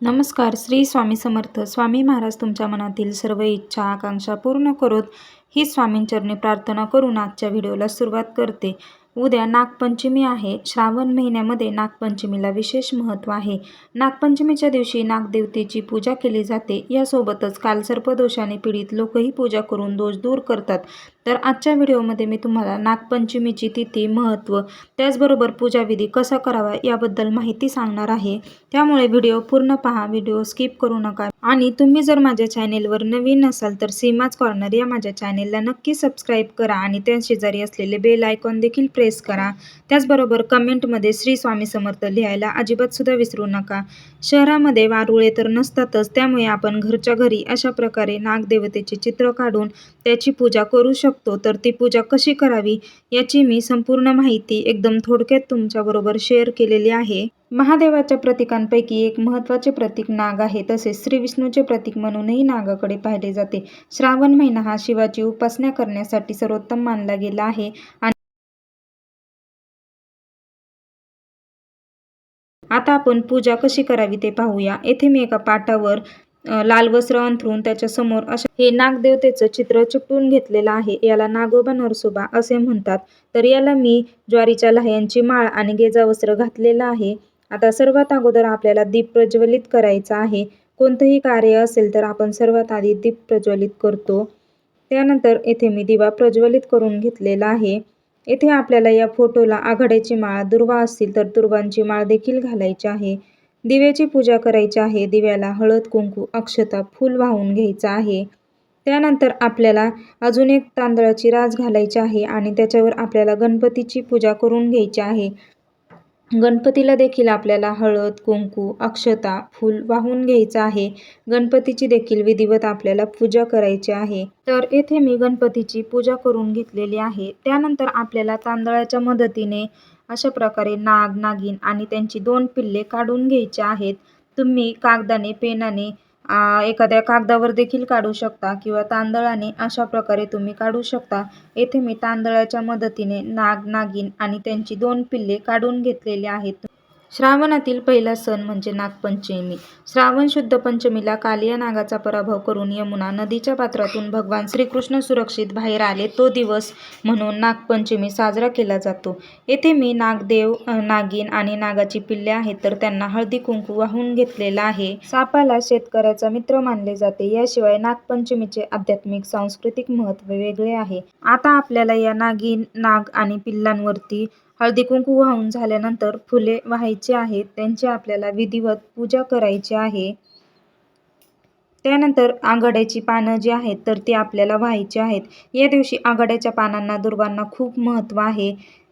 नमस्कार श्री स्वामी समर्थ. स्वामी महाराज तुमच्या मनातील सर्व इच्छा आकांक्षा पूर्ण करोत ही स्वामींचरणी प्रार्थना करून आजच्या व्हिडिओला सुरुवात करते. उद्या नागपंचमी आहे. श्रावण महिन्यामध्ये नागपंचमीला विशेष महत्त्व आहे. नागपंचमीच्या दिवशी नागदेवतेची पूजा केली जाते. यासोबतच काल सर्पदोषाने पीडित लोकही पूजा करून दोष दूर करतात. तर आजच्या व्हिडिओमध्ये मी तुम्हाला नागपंचमीची तिथी महत्त्व त्याचबरोबर पूजाविधी कसा करावा याबद्दल माहिती सांगणार आहे. त्यामुळे व्हिडिओ पूर्ण पहा व्हिडिओ स्किप करू नका. आणि तुम्ही जर माझ्या चॅनेलवर नवीन असाल तर सीमाच कॉर्नर या माझ्या चॅनेलला नक्की सबस्क्राईब करा आणि त्या शेजारी असलेले बेल आयकॉन देखील प्रेस करा. त्याचबरोबर कमेंटमध्ये श्री स्वामी समर्थ लिहायला अजिबात सुद्धा विसरू नका. शहरामध्ये वारुळे तर नसतातच त्यामुळे आपण घरच्या घरी अशा प्रकारे नागदेवतेचे चित्र काढून त्याची पूजा करू शकतो. तर ती पूजा कशी करावी याची मी संपूर्ण माहिती एकदम थोडक्यात तुमच्याबरोबर शेअर केलेली आहे. महादेवाच्या प्रतीकांपैकी एक महत्त्वाचे प्रतीक नाग आहे तसेच श्री विष्णूचे प्रतीक म्हणूनही नागाकडे पाहिले जाते. श्रावण महिना हा शिवाची उपासना करण्यासाठी सर्वोत्तम मानला गेला आहे. आणि आता आपण पूजा कशी करावी ते पाहूया. येथे मी एका पाटावर लाल वस्त्र अंथरून त्याच्यासमोर अशा हे नागदेवतेचं चित्र चिकटून घेतलेलं आहे. याला नागोबा नरसोबा असे म्हणतात. तर याला मी ज्वारीच्या लह्यांची माळ आणि गेजा वस्त्र घातलेलं आहे. आता सर्वात अगोदर आपल्याला दीप प्रज्वलित करायचा आहे. कोणतंही कार्य असेल तर आपण सर्वात आधी दीप प्रज्वलित करतो. त्यानंतर येथे मी दिवा प्रज्वलित करून घेतलेला आहे. येथे आपल्याला या फोटोला आघाड्याची माळ दुर्वा असतील तर दुर्वांची माळ देखील घालायची आहे. दिव्याची पूजा करायची आहे. दिव्याला हळद कुंकू अक्षता फूल वाहून घ्यायचं आहे. त्यानंतर आपल्याला अजून एक तांदळाची रास घालायची आहे आणि त्याच्यावर आपल्याला गणपतीची पूजा करून घ्यायची आहे. गणपतीला देखील आपल्याला हळद कुंकू अक्षता फूल वाहून घ्यायचं आहे. गणपतीची देखील विधिवत आपल्याला पूजा करायची आहे. तर येथे मी गणपतीची पूजा करून घेतलेली आहे. त्यानंतर आपल्याला तांदळाच्या मदतीने अशा प्रकारे नाग नागिन आणि त्यांची दोन पिल्ले काढून घ्यायची आहेत. तुम्ही कागदाने पेनाने एखाद्या कागदावर देखील काढू शकता किंवा तांदळाने अशा प्रकारे तुम्ही काढू शकता. येथे मी तांदळाच्या मदतीने नाग नागिन आणि त्यांची दोन पिल्ले काढून घेतलेली आहेत. श्रावणातील पहिला सण म्हणजे नागपंचमी. श्रावण शुद्ध पंचमीला कालिया नागाचा पराभव करून यमुना नदीच्या पात्रातून भगवान श्रीकृष्ण सुरक्षित बाहेर आले. तो दिवस म्हणून नागपंचमी साजरा केला जातो. येथे मी नागदेव नागिन आणि नागाची पिल्ले आहेत तर त्यांना हळदी कुंकू वाहून घेतलेला आहे. सापाला शेतकऱ्याचा मित्र मानले जाते. याशिवाय नागपंचमीचे आध्यात्मिक सांस्कृतिक महत्त्व वेगळे आहे. आता आपल्याला या नागिन नाग आणि पिल्लांवरती हळदी कुंकू वाहून झाल्यानंतर फुले व्हायची आहेत त्यांची आपल्याला विधिवत पूजा करायची आहे. त्यानंतर आघाड्याची पानं जी आहेत तर ती आपल्याला व्हायची आहेत. या दिवशी आघाड्याच्या पानांना दुर्वांना खूप महत्त्व आहे.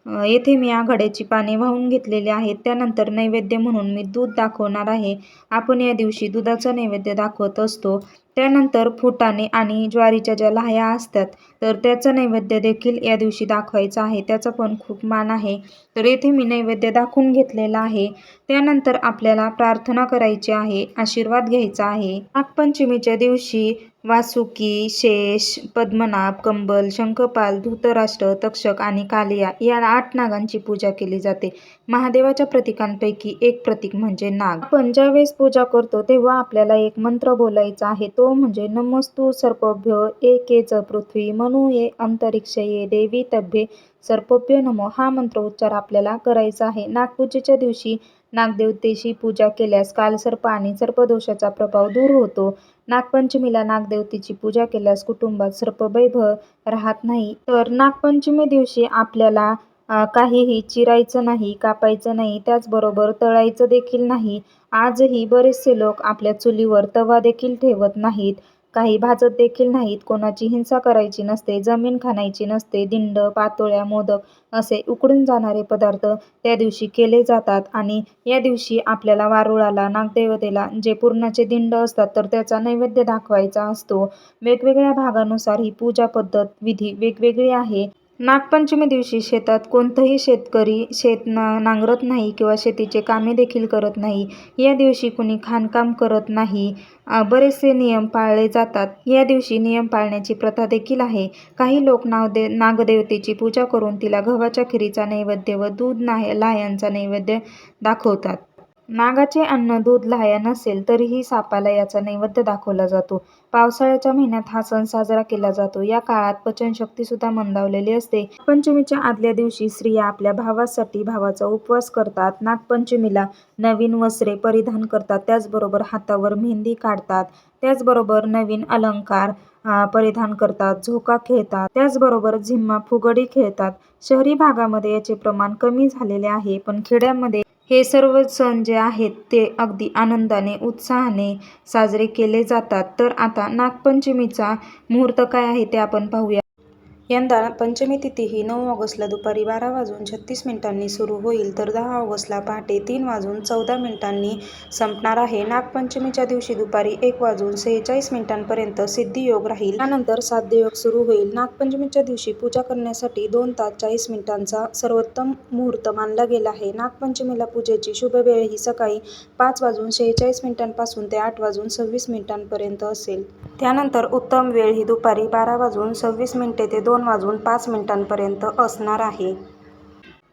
येथे मी आघाड्याची पाने वाहून घेतलेली आहेत. त्यानंतर नैवेद्य म्हणून मी दूध दाखवणार आहे. आपण या दिवशी दुधाचा नैवेद्य दाखवत असतो. त्यानंतर फुटाणे आणि ज्वारीच्या ज्या लाह्या असतात तर त्याचं नैवेद्य देखील या दिवशी दाखवायचं आहे. त्याचा पण खूप मान आहे. तर येथे मी नैवेद्य दाखवून घेतलेला आहे. त्यानंतर आपल्याला प्रार्थना करायची आहे आशीर्वाद घ्यायचा आहे. नागपंचमीच्या दिवशी वासुकी शेष पद्मनाभ कंबल शंखपाल धृतराष्ट्र तक्षक आणि कालिया या आठ नागांची पूजा केली जाते. महादेवाच्या प्रतीकांपैकी एक प्रतीक म्हणजे नाग. आपण ज्यावेळेस पूजा करतो तेव्हा आपल्याला एक मंत्र बोलायचा आहे. तो म्हणजे नमस्तु सर्पभ्य एकेच पृथ्वी म्हणू ये अंतरिक्ष ये देवी तभ्ये सर्पभ्य नमो. हा मंत्र उच्चार आपल्याला करायचा आहे. नागपूजेच्या दिवशी नागदेवतेची पूजा केल्यास कालसर्प आणि सर्पदोषाचा प्रभाव दूर होतो. नागपंचमीला नागदेवतेची पूजा केल्यास कुटुंबात सर्पभय राहत नाही. तर नागपंचमी दिवशी आपल्याला काहीही चिरायचं नाही कापायचं नाही त्याचबरोबर तळायचं देखील नाही. आजही बरेचसे लोक आपल्या चुलीवर तवा देखील ठेवत नाहीत. काही भाजत देखील नाहीत. कोणाची हिंसा करायची नसते. जमीन खाणायची नसते. दिंड पातोळ्या मोदक असे उकडून जाणारे पदार्थ त्या दिवशी केले जातात आणि या दिवशी आपल्याला वारुळाला नागदेवतेला जे पूर्णाचे दिंड असतात तर त्याचा नैवेद्य दाखवायचा असतो. वेगवेगळ्या भागानुसार ही पूजा पद्धत विधी वेगवेगळी आहे. नागपंचमी दिवशी शेतात कोणतंही शेतकरी शेत नांगरत नाही किंवा शेतीचे कामे देखील करत नाही. या दिवशी कुणी खाणकाम करत नाही. बरेचसे नियम पाळले जातात. या दिवशी नियम पाळण्याची प्रथा देखील आहे. काही लोक नागदे नागदेवतेची पूजा करून तिला गव्हाच्या खिरीचा नैवेद्य व दूध ना लाह्यांचा नैवेद्य दाखवतात. नागाचे अन्न दूध लाह्या नसेल तरीही सापाला याचा नैवेद्य दाखवला जातो. पावसाळ्याच्या महिन्यात हा सण साजरा केला जातो. या काळात पचनशक्तीसुद्धा मंदावलेली असते. नागपंचमीच्या आदल्या दिवशी स्त्रिया आपल्या भावासाठी भावाचा उपवास करतात. नागपंचमीला नवीन वस्त्रे परिधान करतात. त्याचबरोबर हातावर मेहंदी काढतात. त्याचबरोबर नवीन अलंकार परिधान करतात. झोका खेळतात. त्याचबरोबर झिम्मा, फुगडी खेळतात. शहरी भागामध्ये याचे प्रमाण कमी झालेले आहे. पण खेड्यामध्ये हे सर्व सण जे आहेत ते अगदी आनंदाने, उत्साहाने साजरे केले जातात. तर आता नागपंचमीचा मुहूर्त काय आहे ते आपण पाहूया. यंदा पंचमी तिथी ही नऊ ऑगस्टला दुपारी बारा वाजून छत्तीस मिनिटांनी सुरू होईल तर दहा ऑगस्टला पहाटे तीन वाजून चौदा मिनिटांनी संपणार आहे. नागपंचमीच्या दिवशी दुपारी एक वाजून सेहेचाळीस मिनिटांपर्यंत सिद्धियोग राहील. त्यानंतर साध्ययोग सुरू होईल. नागपंचमीच्या दिवशी पूजा करण्यासाठी दोन तास चाळीस मिनिटांचा सर्वोत्तम मुहूर्त मानला गेला आहे. नागपंचमीला पूजेची शुभ वेळ ही सकाळी पाच वाजून सेहेचाळीस मिनिटांपासून ते आठ वाजून सव्वीस मिनिटांपर्यंत असेल. त्यानंतर उत्तम वेळ ही दुपारी बारा वाजून सव्वीस मिनिटे ते दोन वाजून पाच मिनिटांपर्यंत असणार आहे.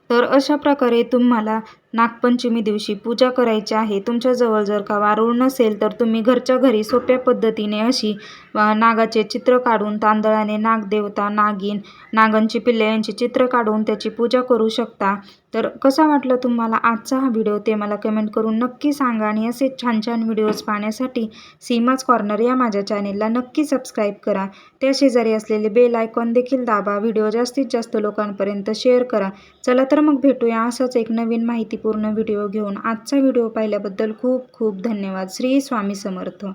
तर अशा प्रकारे तुम्हाला नागपंचमी दिवशी पूजा करायची आहे. तुमच्याजवळ जर का वारूळ नसेल तर तुम्ही घरच्या घरी सोप्या पद्धतीने अशी नागाचे चित्र काढून तांदळाने नागदेवता, नागिन, नागांची पिल्ले यांची चित्र काढून त्याची पूजा करू शकता. तर कसा वाटला तुम्हाला आजचा हा व्हिडिओ ते मला कमेंट करून नक्की सांगा आणि असे छान छान व्हिडिओज पाहण्यासाठी सीमाच कॉर्नर या माझ्या चॅनेलला नक्की सबस्क्राईब करा. त्या शेजारी असलेले बेल आयकॉन देखील दाबा. व्हिडिओ जास्तीत जास्त लोकांपर्यंत शेअर करा. चला तर मग भेटूया असाच एक नवीन माहिती पूर्ण व्हिडिओ घेऊन. आजचा व्हिडिओ पाहिल्याबद्दल खूप खूप धन्यवाद. श्री स्वामी समर्थ.